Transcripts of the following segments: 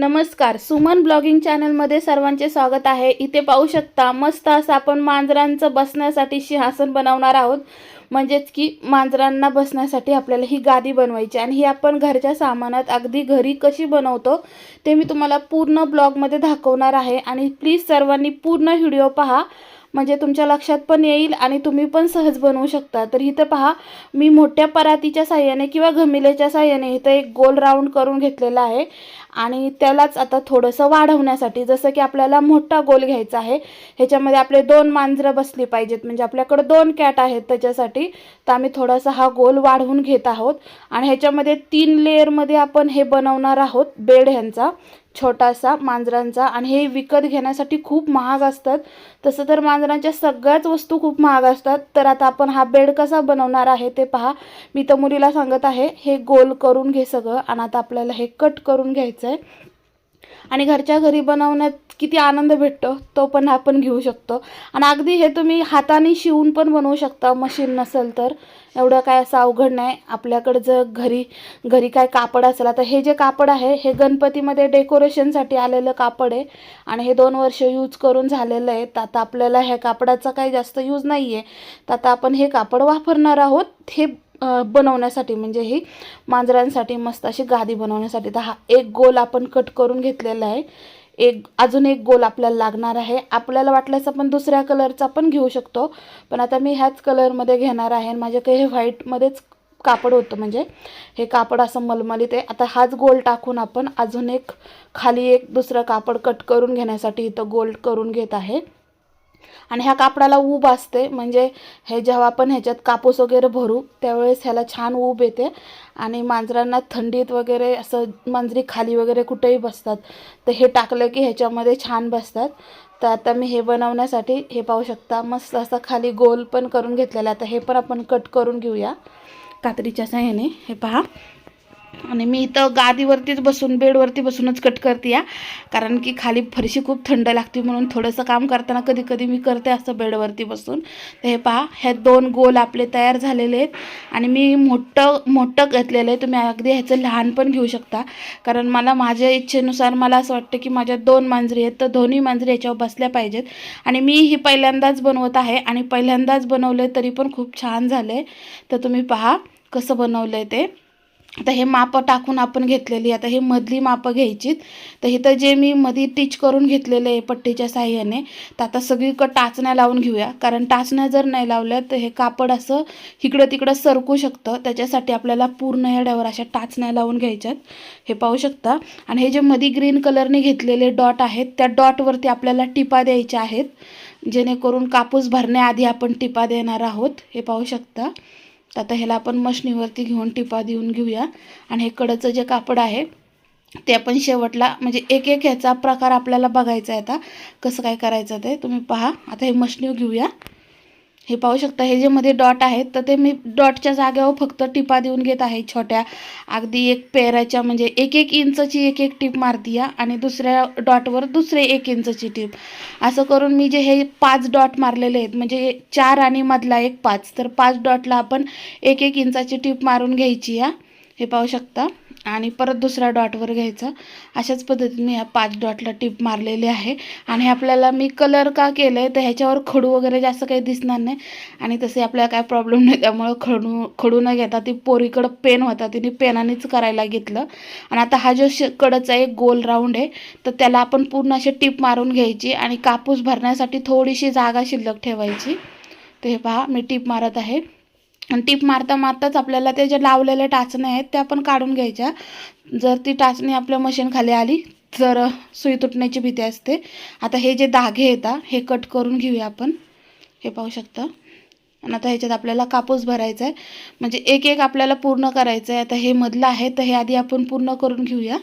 नमस्कार सुमन ब्लॉगिंग चॅनलमध्ये सर्वांचे स्वागत आहे. इथे पाहू शकता मस्त असं आपण मांजरांचं बसण्यासाठी सिंहासन बनवणार आहोत. म्हणजेच की मांजरांना बसण्यासाठी आपल्याला ही गादी बनवायची आणि ही आपण घरच्या सामानात अगदी घरी कशी बनवतो ते मी तुम्हाला पूर्ण ब्लॉगमध्ये दाखवणार आहे. आणि प्लीज सर्वांनी पूर्ण व्हिडिओ पहा. म्हणजे तुमच्या लक्षात पण येईल आणि तुम्ही पण सहज बनवू शकता. तर इथं पहा मी मोठ्या परातीच्या साह्याने किंवा घमिलेच्या साह्याने इथं एक गोल राऊंड करून घेतलेला आहे. आणि त्यालाच आता थोडंसं वाढवण्यासाठी जसं की आपल्याला मोठा गोल घ्यायचा आहे ह्याच्यामध्ये आपले दोन मांजरं बसली पाहिजेत. म्हणजे आपल्याकडे दोन कॅट आहेत त्याच्यासाठी तर आम्ही थोडासा हा गोल वाढवून घेत आहोत. आणि ह्याच्यामध्ये तीन लेअरमध्ये आपण हे बनवणार आहोत बेड ह्यांचा. छोटासा मांजरांचा आणि हे विकत घेण्यासाठी खूप महाग असतात. तसं तर मांजरांच्या सगळ्याच वस्तू खूप महाग असतात. तर आता आपण हा बेड कसा बनवणार आहे ते पहा. मी तर मुलीला सांगत आहे हे गोल करून घे सगळं आणि आता आपल्याला हे कट करून घ्यायचं आहे आणि घरच्या घरी बनवण्यात किती आनंद भेटतो तो पण आपण घेऊ शकतो. आणि अगदी हे तुम्ही हाताने शिवून पण बनवू शकता मशीन नसेल तर. एवढं काय असं अवघड नाही. आपल्याकडं जर घरी घरी काय कापड असेल आता हे जे कापड आहे हे गणपतीमध्ये डेकोरेशनसाठी आलेलं कापड आहे. आणि हे दोन वर्ष यूज करून झालेलं आहे. तर आता आपल्याला ह्या कापडाचा काही जास्त यूज नाही आहे तर आता आपण हे कापड वापरणार आहोत. हे बनवण्यासाठी म्हणजे ही मांजरांसाठी मस्त अशी गादी बनवण्यासाठी. तर हा एक गोल आपण कट करून घेतलेला आहे. एक अजून एक गोल आपल्याला लागणार आहे. आपल्याला वाटल्यास आपण दुसऱ्या कलरचा पण घेऊ शकतो. पण आता मी ह्याच कलरमध्ये घेणार आहे आणि माझ्याकडे हे व्हाईटमध्येच कापड होतं. म्हणजे हे कापड असं मलमलीत आहे. आता हाच गोल टाकून आपण अजून एक खाली एक दुसरं कापड कट करून घेण्यासाठी इथं गोल करून घेत आहे. आणि ह्या कापडाला ऊब असते. म्हणजे हे जेव्हा आपण ह्याच्यात कापूस वगैरे भरू त्यावेळेस ह्याला छान ऊब येते. आणि मांजरांना थंडीत वगैरे असं मांजरी खाली वगैरे कुठेही बसतात तर हे टाकलं की ह्याच्यामध्ये छान बसतात. तर आता मी हे बनवण्यासाठी हे पाहू शकता मस्त असं खाली गोल पण करून घेतलेलं आता हे पण आपण कट करून घेऊया. कात्रीच्या साह्याने हे पहा. आणि मी इथं गादीवरतीच बसून बेडवरती बसूनच कट करते या कारण की खाली फरशी खूप थंड लागते म्हणून थोडंसं काम करताना कधी कधी मी करते असं बेडवरती बसून. तर हे पहा ह्या दोन गोल आपले तयार झालेले आहेत. आणि मी मोठं मोठं घेतलेलं आहे. तुम्ही अगदी ह्याचं लहान पण घेऊ शकता. कारण मला माझ्या इच्छेनुसार मला असं वाटतं की माझ्या दोन मांजरी आहेत तर दोन्ही मांजरी याच्यावर बसल्या पाहिजेत. आणि मी ही पहिल्यांदाच बनवत आहे आणि पहिल्यांदाच बनवलं तरी पण खूप छान झालं आहे तर तुम्ही पहा कसं बनवलं आहे ते. तर हे मापं टाकून आपण घेतलेली आता हे मधली मापं घ्यायचीत. तर इथं जे मी मधी टिच करून घेतलेले आहे पट्टीच्या साह्याने तर आता सगळीकडं टाचण्या लावून घेऊया. कारण टाचण्या जर नाही लावल्या तर हे कापड असं इकडं तिकडं सरकू शकतं. त्याच्यासाठी आपल्याला पूर्ण येड्यावर अशा टाचण्या लावून घ्यायच्यात. हे पाहू शकता. आणि हे जे मधी ग्रीन कलरने घेतलेले डॉट आहेत त्या डॉटवरती आपल्याला टिपा द्यायच्या आहेत. जेणेकरून कापूस भरण्याआधी आपण टिपा देणार आहोत. हे पाहू शकता. तर आता ह्याला आपण मशनीवरती घेऊन टिपा देऊन घेऊया. आणि हे कडचं जे कापड आहे ते आपण शेवटला म्हणजे एक एक ह्याचा प्रकार आपल्याला बघायचा आहे आता. कसं काय करायचं ते तुम्ही पहा. आता हे मशनीव घेऊया. हे पाहू शकता हे जे मध्ये डॉट आहेत तर ते मी डॉटच्या जागेवर फक्त टिपा देऊन घेत आहे छोट्या अगदी एक पेराच्या म्हणजे एक एक इंचची एक एक टीप मारती आणि दुसऱ्या डॉटवर दुसरे एक इंचची टीप. असं करून मी जे हे पाच डॉट मारलेले आहेत म्हणजे चार आणि मधला एक पाच तर पाच डॉटला आपण एक एक इंचाची टीप मारून घ्यायची या हे पाहू शकता. आणि परत दुसऱ्या डॉटवर घ्यायचं. अशाच पद्धतीने ह्या पाच डॉटला टिप मारलेली आहे. आणि आपल्याला मी कलर का केलं आहे तर ह्याच्यावर खडू वगैरे जास्त काही दिसणार नाही. आणि तसे आपल्याला काय प्रॉब्लेम नाही त्यामुळं खडू खडू न घेता ती पोरीकडं पेन होता तिने पेनानेच करायला घेतलं. आणि आता हा जो श कडचा एक गोल राऊंड आहे तर त्याला आपण पूर्ण अशी टिप मारून घ्यायची आणि कापूस भरण्यासाठी थोडीशी जागा शिल्लक ठेवायची. तर हे पहा मी टिप मारत आहे. आणि टीप मारता मारताच आपल्याला ते जे लावलेल्या टाचण्या आहेत त्या पण काढून घ्यायच्या. जर ती टाचणी आपल्या मशीन खाली आली तर सुई तुटण्याची भीती असते. आता हे जे धागे येतात हे कट करून घेऊया आपण. हे पाहू शकता. आणि आता ह्याच्यात आपल्याला कापूस भरायचा आहे म्हणजे एक एक आपल्याला पूर्ण करायचं आहे आता हे मधलं आहे तर हे आधी आपण पूर्ण करून घेऊया.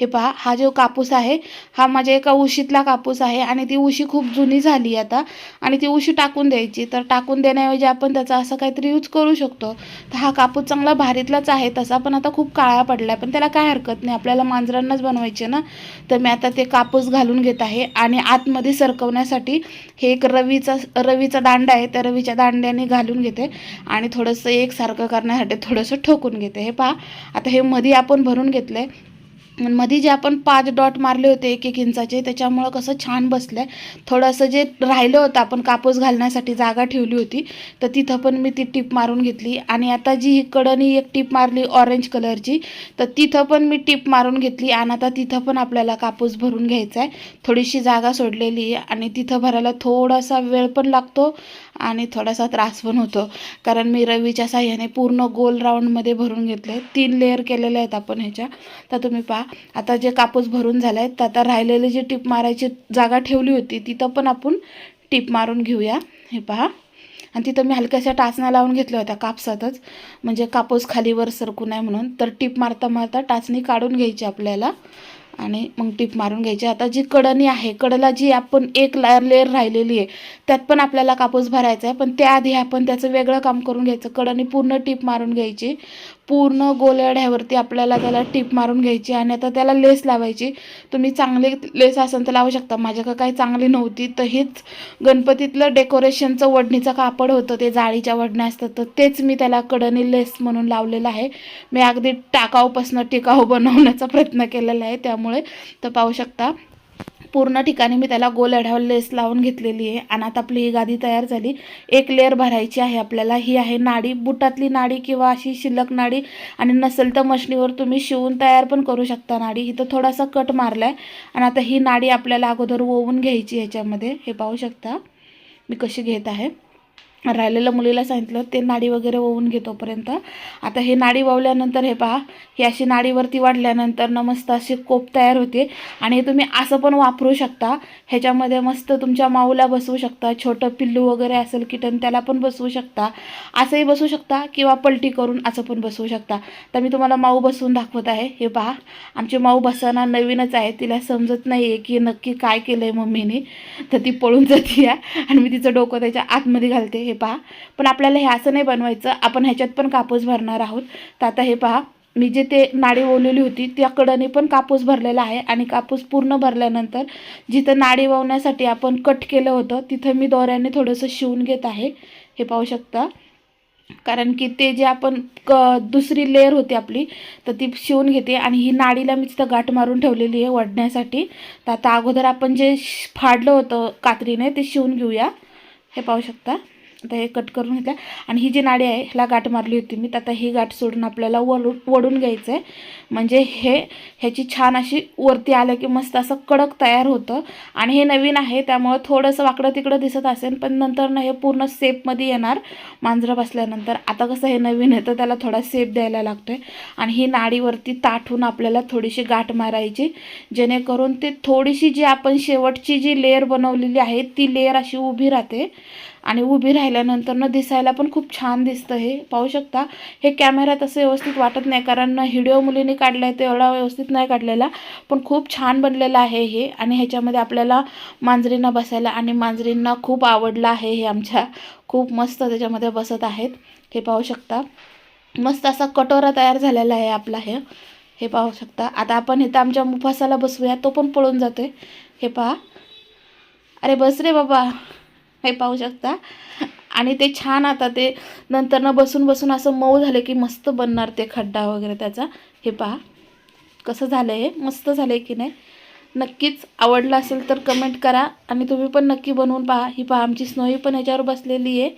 हे पहा हा जो कापूस आहे हा माझ्या एका उशीतला कापूस आहे आणि ती उशी खूप जुनी झाली आता. आणि ती उशी टाकून द्यायची. तर टाकून देण्याऐवजी आपण त्याचा असं काहीतरी यूज करू शकतो. तर हा कापूस चांगला भारीतलाच आहे तसा पण आता खूप काळा पडला आहे पण त्याला काय हरकत नाही. आपल्याला मांजरांनाच बनवायचे ना. तर मी आता ते कापूस घालून घेत आहे आणि आतमध्ये सरकवण्यासाठी हे एक रवीचा रवीचा दांडा आहे. त्या रवीच्या दांड्याने घालून घेते आणि थोडंसं एकसारखं करण्यासाठी थोडंसं ठोकून घेते. हे पहा आता हे मध्ये आपण भरून घेतलं आहे मध्ये जे आपण पाच डॉट मारले होते एक एक इंचाचे त्याच्यामुळं कसं छान बसलं आहे थोडंसं जे राहिलं होतं आपण कापूस घालण्यासाठी जागा ठेवली होती तर तिथं पण मी ती टीप मारून घेतली. आणि आता जी ही कडनी एक टीप मारली ऑरेंज कलरची तर तिथं पण मी टीप मारून घेतली. आणि आता तिथं पण आपल्याला कापूस भरून घ्यायचा आहे थोडीशी जागा सोडलेली आहे आणि तिथं भरायला थोडासा वेळ पण लागतो आणि थोडासा त्रास पण होतो. कारण मी रवीच्या साह्याने पूर्ण गोल राऊंडमध्ये भरून घेतलं. आहे तीन लेअर केलेले आहेत आपण ह्याच्या. तर तुम्ही पहा आता जे कापूस भरून झाला आहे तर आता राहिलेली जी टीप मारायची जागा ठेवली होती तिथं पण आपण टीप मारून घेऊया. हे पहा. आणि तिथं मी हलक्याशा टाचण्या लावून घेतल्या होत्या कापसातच. म्हणजे कापूस खालीवर सरकू नये म्हणून. तर टीप मारता मारता टाचणी काढून घ्यायची आपल्याला. आणि मग टीप मारून घ्यायची. आता जी कडणी आहे कडला जी आपण एक ला लेअर राहिलेली आहे त्यात पण आपल्याला कापूस भरायचा आहे. पण त्याआधी आपण त्याचं वेगळं काम करून घ्यायचं. कडणी पूर्ण टीप मारून घ्यायची. पूर्ण गोलड्यावरती आपल्याला त्याला टीप मारून घ्यायची आणि आता त्याला लेस लावायची. तुम्ही चांगली लेस असेल तर लावू शकता. माझ्याकडे काही चांगली नव्हती तर हेच गणपतीतलं डेकोरेशनचं वडणीचं कापड होतं. ते जाळीच्या वडण्या असतात तर तेच मी त्याला कडणी लेस म्हणून लावलेलं आहे. मी अगदी टाकाऊपासनं टिकाऊ बनवण्याचा प्रयत्न केलेला आहे. त्यामुळे तर पाहू शकता. पूर्ण ठिकाणी मी त्याला गोल अढावर लेस लावून घेतलेली आहे. आणि आता आपली ही गादी तयार झाली. एक लेअर भरायची आहे आपल्याला. ही आहे नाडी. बुटातली नाडी किंवा अशी शिल्लक नाडी. आणि नसेल तर मशनीवर तुम्ही शिवून तयार पण करू शकता नाडी. इथं थोडासा कट मारला आहे आणि आता ही नाडी आपल्याला अगोदर ओवून घ्यायची ह्याच्यामध्ये हे पाहू शकता. मी कशी घेत आहे. राहिलेलं मुलीला सांगितलं ते नाडी वगैरे ओवून घेतोपर्यंत आता हे नाडी वावल्यानंतर हे पहा ही अशी नाडीवरती वाढल्यानंतर ना मस्त अशी कोप तयार होते. आणि हे तुम्ही असं पण वापरू शकता. ह्याच्यामध्ये मस्त तुमच्या माऊला बसवू शकता. छोटं पिल्लू वगैरे असेल किटन त्याला पण बसवू शकता. असंही बसवू शकता किंवा पलटी करून असं पण बसवू शकता. तर मी तुम्हाला माऊ बसवून दाखवत आहे. हे पहा आमची माऊ बसवणं नवीनच आहे. तिला समजत नाही आहे की नक्की काय केलं आहे मम्मीने. तर ती पळून जाते आणि मी तिचं डोकं त्याच्या आतमध्ये घालते. हे पहा. पण आपल्याला हे असं नाही बनवायचं. आपण ह्याच्यात पण कापूस भरणार आहोत. तर आता हे पहा. मी जे ते नाडी ओवलेली होती त्या कडने पण कापूस भरलेला आहे आणि कापूस पूर्ण भरल्यानंतर जिथं नाडी वावण्यासाठी आपण कट केलं होतं तिथं मी दोऱ्याने थोडंसं शिवून घेत आहे. हे पाहू शकता. कारण की ते जे आपण क दुसरी लेअर होती आपली तर ती शिवून घेते आणि ही नाडीला मी तिथं गाठ मारून ठेवलेली आहे वडण्यासाठी. तर आता अगोदर आपण जे फाडलं होतं कात्रीने ते शिवून घेऊया. हे पाहू शकता. आता हे कट करून घेतलं आणि ही जी नाडी आहे ह्याला गाठ मारली होती मी. तर आता ही गाठ सोडून आपल्याला वळून वडून घ्यायचं आहे म्हणजे हे ह्याची छान अशी वरती आलं की मस्त असं कडक तयार होतं. आणि हे नवीन आहे त्यामुळं थोडंसं वाकडं तिकडं दिसत असेल पण नंतर ना हे पूर्ण सेपमध्ये येणार. मांजरं बसल्यानंतर. आता कसं हे नवीन आहे तर त्याला थोडा सेप द्यायला लागतो आहे आणि ही नाडीवरती ताठून आपल्याला थोडीशी गाठ मारायची जेणेकरून ते थोडीशी जी आपण शेवटची जी लेअर बनवलेली आहे ती लेअर अशी उभी राहते. आणि उभी राहिल्यानंतर न दिसायला पण खूप छान दिसतं हे. पाहू शकता हे कॅमेऱ्यात असं व्यवस्थित वाटत नाही कारण व्हिडिओ मुलीने काढला आहे तो एवढा व्यवस्थित नाही काढलेला. पण खूप छान बनलेलं आहे हे आणि ह्याच्यामध्ये आपल्याला मांजरींना बसायला आणि मांजरींना खूप आवडलं आहे हे आमच्या. खूप मस्त त्याच्यामध्ये बसत आहेत. हे पाहू शकता. मस्त असा कटोरा तयार झालेला आहे आपला हे. हे पाहू शकता. आता आपण इथं आमच्या मुफासाला बसूया. तो पण पळून जातोय. हे पहा. अरे बस रे बाबा. हे पाहू शकता. आणि ते छान आता ते नंतरनं बसून बसून असं मऊ झालं की मस्त बनणार ते खड्डा वगैरे त्याचा. हे पहा. कसं झालं हे? मस्त झालं आहे की नाही? नक्कीच आवडलं असेल तर कमेंट करा. आणि तुम्ही पण नक्की बनवून पहा. ही पहा आमची स्नोई पण ह्याच्यावर बसलेली आहे.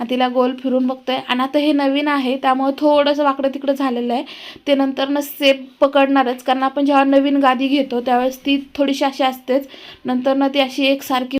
आणि तिला गोल फिरून बघतो आहे आणि आता हे नवीन आहे त्यामुळे थोडंसं वाकडं तिकडं झालेलं आहे. ते नंतरनं सेप पकडणारच. कारण आपण जेव्हा नवीन गादी घेतो त्यावेळेस ती थोडीशी अशी असतेच. नंतरनं ती अशी एकसारखी